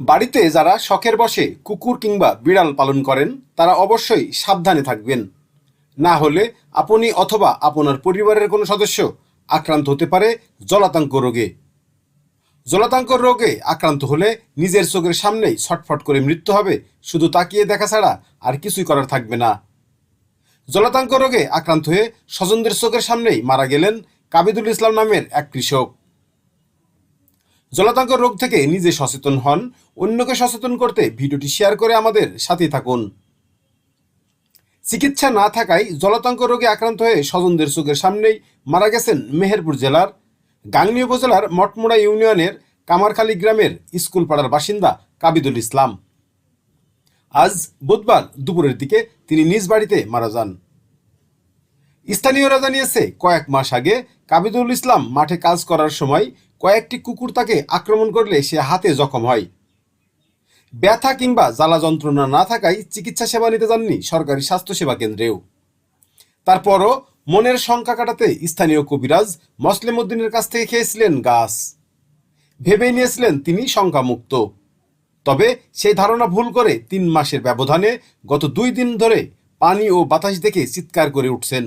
বাড়িতে যারা শখের বসে কুকুর কিংবা বিড়াল পালন করেন, তারা অবশ্যই সাবধানে থাকবেন। না হলে আপনি অথবা আপনার পরিবারের কোনো সদস্য আক্রান্ত হতে পারে জলাতঙ্ক রোগে। জলাতঙ্ক রোগে আক্রান্ত হলে নিজের চোখের সামনেই ছটফট করে মৃত্যু হবে, শুধু তাকিয়ে দেখা ছাড়া আর কিছুই করার থাকবে না। জলাতঙ্ক রোগে আক্রান্ত হয়ে স্বজনদের চোখের সামনেই মারা গেলেন কাবিদুল ইসলাম নামের এক কৃষক। জলাতঙ্ক রোগ থেকে নিজে সচেতন হন, অন্যকে সচেতন করতে ভিডিওটি শেয়ার করে আমাদের সাথে থাকুন। চিকিৎসা না থাকায় জলাতঙ্ক রোগে আক্রান্ত হয়ে স্বজনদের চোখের সামনেই মারা গেছেন মেহেরপুর জেলার গাংনী উপজেলার মটমুড়া ইউনিয়নের কামারখালী গ্রামের স্কুল পাড়ার বাসিন্দা কাবিদুল ইসলাম। আজ বুধবার দুপুরের দিকে তিনি নিজ বাড়িতে মারা যান। স্থানীয়রা জানিয়েছে, কয়েক মাস আগে কাবিদুল ইসলাম মাঠে কাজ করার সময় কয়েকটি কুকুর তাকে আক্রমণ করলে সে হাতে জখম হয়। ব্যথা কিংবা জ্বালা যন্ত্রণা না থাকায় চিকিৎসা সেবা নিতে যাননি সরকারি স্বাস্থ্যসেবা কেন্দ্রেও। তারপরও মনের শঙ্কা কাটাতে স্থানীয় কবিরাজ মসলিম উদ্দিনের কাছ থেকে খেয়েছিলেন গাছ। ভেবে নিয়েছিলেন তিনি শঙ্কামুক্ত। তবে সেই ধারণা ভুল করে তিন মাসের ব্যবধানে গত দুই দিন ধরে পানি ও বাতাস দেখে চিৎকার করে উঠছেন।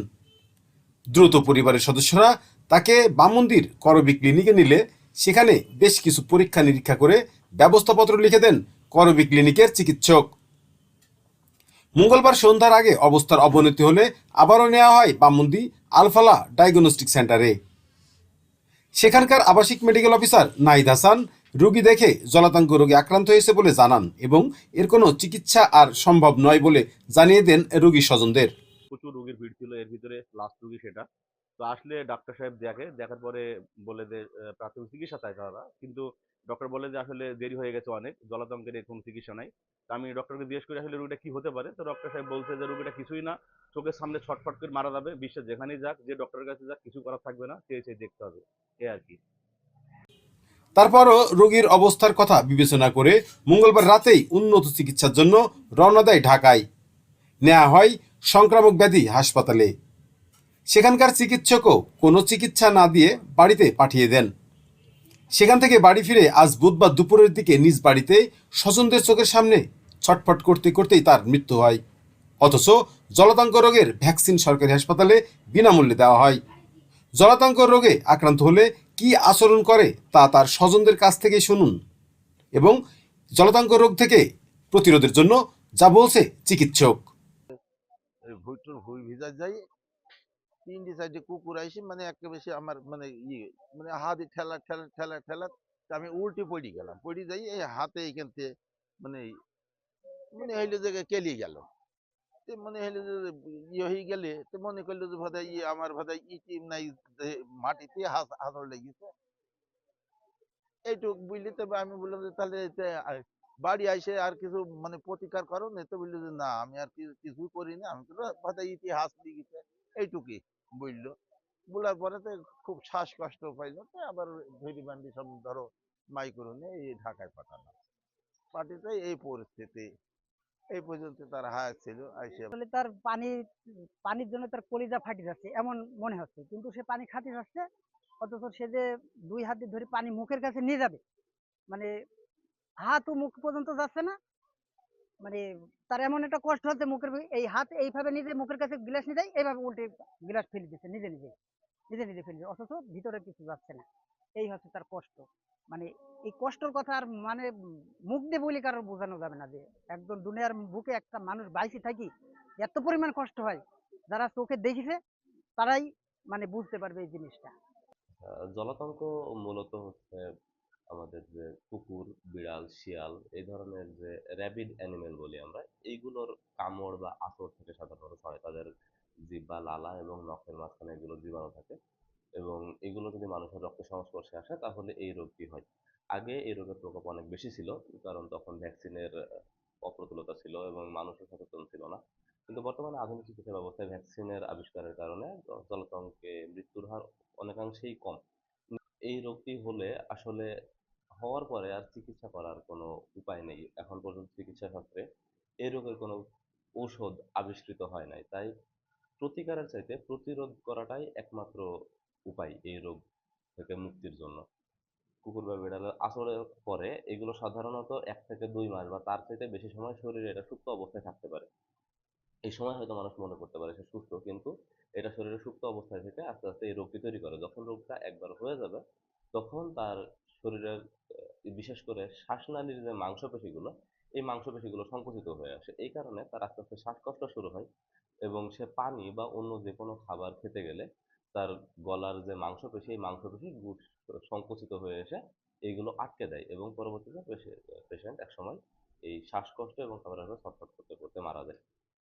দ্রুত পরিবারের সদস্যরা তাকে বামন্দির করবি ক্লিনিকে নিলে সেখানে বেশ কিছু পরীক্ষা নিরীক্ষা করে ব্যবস্থাপত্র লিখে দেন করবি ক্লিনিকের চিকিৎসক। মঙ্গলবার সন্ধ্যার আগে অবস্থার অবনতি হলে আবারও নেওয়া হয় বামন্দি আলফালা ডায়াগনস্টিক সেন্টারে। সেখানকার আবাসিক মেডিকেল অফিসার নাহিদ হাসান রোগী দেখে জলাতঙ্ক রোগে আক্রান্ত হয়েছে বলে জানান এবং এর কোনো চিকিৎসা আর সম্ভব নয় বলে জানিয়ে দেন রোগী স্বজনদের। প্রচুর রোগীর ভিড় ছিল, এর ভিতরে লাস্ট রুগী সেটা। তো আসলে ডাক্তার সাহেব দেখে, দেখার পরে বলে যে প্রাথমিক চিকিৎসা চাই তারা কিন্তু ডক্টর বলে যে, আসলে দেরি হয়ে গেছে অনেক, জলাতঙ্কের কোনো চিকিৎসা নাই। তো আমি ডক্টরকে জিজ্ঞেস করি, আসলে রোগীটা কি হতে পারে? তো ডক্টর সাহেব বলছে যে, রোগীটা কিছুই না, চোখের সামনে ছটফট করে মারা যাবে বিশ্বের যেখানেই যাক, যে ডক্টরের কাছে যাক, কিছু করার থাকবে না, সে সে দেখতে হবে। এ আর কি। তারপরও রোগীর অবস্থার কথা বিবেচনা করে মঙ্গলবার রাতেই উন্নত চিকিৎসার জন্য রওনা দেয় ঢাকায়। নেওয়া হয় সংক্রামক ব্যাধি হাসপাতালে। সেখানকার চিকিৎসকও কোনো চিকিৎসা না দিয়ে বাড়িতে পাঠিয়ে দেন। সেখান থেকে বাড়ি ফিরে আজ বুধবার দুপুরের দিকে নিজ বাড়িতে স্বজনদের চোখের সামনে ছটফট করতে করতেই তার মৃত্যু হয়। অথচ জলাতঙ্ক রোগের ভ্যাকসিন সরকারি হাসপাতালে বিনামূল্যে দেওয়া হয়। জলাতঙ্ক রোগে আক্রান্ত হলে কি আচরণ করে তা তার স্বজনদের কাছ থেকে শুনুন এবং জলাতঙ্ক রোগ থেকে প্রতিরোধের জন্য যা বলছে চিকিৎসক। ভুইটুর ভুই ভিজা যাই, তিনটি সাইডে কুকুর আইসি মানে একটা বেশি আমার মানে ইয়ে মানে হাতে ঠেলা ঠেলা ঠেলা ঠেলা আমি উল্টে পড়ে গেলাম। পড়ে যাই, এই হাতে এইখান থেকে মানে মানে হইল যে কেলিয়ে গেল। মনে হইল যে ইয়ে হয়ে গেলে, তো মনে করল যে ভাদাই ইয়ে আমার ভাদাই ইটি নাই মাটিতে হাত হাতড় লেগেছে। এইটুক বুঝলি, তবে আমি বললাম যে তাহলে বাড়ি আইসে আর কিছু মানে প্রতিকার করো তো বলল যে, না, আমি আর কিছু কিছুই করি না আমি তো ভাদাই ইতিহাস লিখেছে। এইটুকুই বুঝলো বলার পরে তো খুব শ্বাসকষ্ট পাইলো। তো আবার ধরি বান্ডি সব ধরো মাই করে নিয়ে এই ঢাকায় পাঠানো পাঠিয়ে এই পরিস্থিতি। এই পর্যন্ত তার হায়াত ছিল তার পানি, পানির জন্য তার কলিজা ফাটি যাচ্ছে, এমন মনে হচ্ছে। কিন্তু সে পানি খাতে যাচ্ছে, অথচ সে যে দুই হাত ধরে পানি মুখের কাছে নিয়ে যাবে মানে হাত ও মুখ পর্যন্ত যাচ্ছে না। মানে তার এমন একটা কষ্ট হচ্ছে মুখের এই হাত এইভাবে নিজে মুখের কাছে গ্লাস নিয়ে যায়, এইভাবে উল্টে গ্লাস ফেলে দিচ্ছে, নিজে নিজে নিজে নিজে ফেলে অথচ ভিতরে কিছু যাচ্ছে না। এই হচ্ছে তার কষ্ট। মানে এই কষ্টর কথা আর মানে মুখ দিয়ে বলি কারোর বোঝানো যাবে না যে একদম দুনিয়ার বুকে একটা মানুষ বাইসে থাকি, এত পরিমাণ কষ্ট হয়, যারা চোখে দেখেছে, তারাই মানে বুঝতে পারবে এই জিনিসটা। জলাতঙ্ক মূলত হচ্ছে আমাদের যে কুকুর, বিড়াল, শিয়াল এই ধরনের যে র্যাবিড অ্যানিমেল বলি আমরা, এইগুলোর কামড় বা আঁচড় থেকে সাধারণত হয় তাদের জিহ্বা লালা এবং নখের মাঝখানে এগুলো জীবাণু থাকে এবং এগুলো যদি মানুষের রক্ত সংস্পর্শে আসে তাহলে এই রোগটি হয়। আগে এই রোগের প্রকোপ অনেক বেশি ছিল, কারণ তখন ভ্যাকসিনের অপ্রতুলতা ছিল এবং মানুষের সচেতন ছিল না। কিন্তু বর্তমানে আধুনিক চিকিৎসা ব্যবস্থায় ভ্যাকসিনের আবিষ্কারের কারণে জলাতঙ্কে মৃত্যুর হার অনেকাংশেই কম। এই রোগটি হলে আসলে হওয়ার পরে আর চিকিৎসা করার কোনো উপায় নেই। এখন পর্যন্ত চিকিৎসা শাস্ত্রে এই রোগের কোনো ঔষধ আবিষ্কৃত হয় নাই। তাই প্রতিকারের চাইতে প্রতিরোধ করাটাই একমাত্র উপায় এই রোগ থেকে মুক্তির জন্য। কুকুর বা বিড়ালের আঁচড়ের পরে এগুলো সাধারণত এক থেকে দুই মাস বা তার চাইতে বেশি সময় শরীরে এটা সুপ্ত অবস্থায় থাকতে পারে। এই সময় হয়তো মানুষ মনে করতে পারে সে সুস্থ, কিন্তু এটা শরীরে সুপ্ত অবস্থায় থেকে আস্তে আস্তে এই রোগটি তৈরি করে। যখন রোগটা একবার হয়ে যাবে, তখন তার শরীরের বিশেষ করে শ্বাসনালীর যে মাংসপেশিগুলো, এই মাংসপেশিগুলো সংকুচিত হয়ে আসে। এই কারণে তার আস্তে আস্তে শ্বাসকষ্ট শুরু হয় এবং সে পানি বা অন্য যে কোনো খাবার খেতে গেলে তার গলার যে মাংসপেশি, এই মাংসপেশি সংকুচিত হয়ে এসে এইগুলো আটকে দেয় এবং পরবর্তীতে পেশেন্ট একসময় এই শ্বাসকষ্ট এবং তারপরে ছটফট করতে করতে মারা যায়।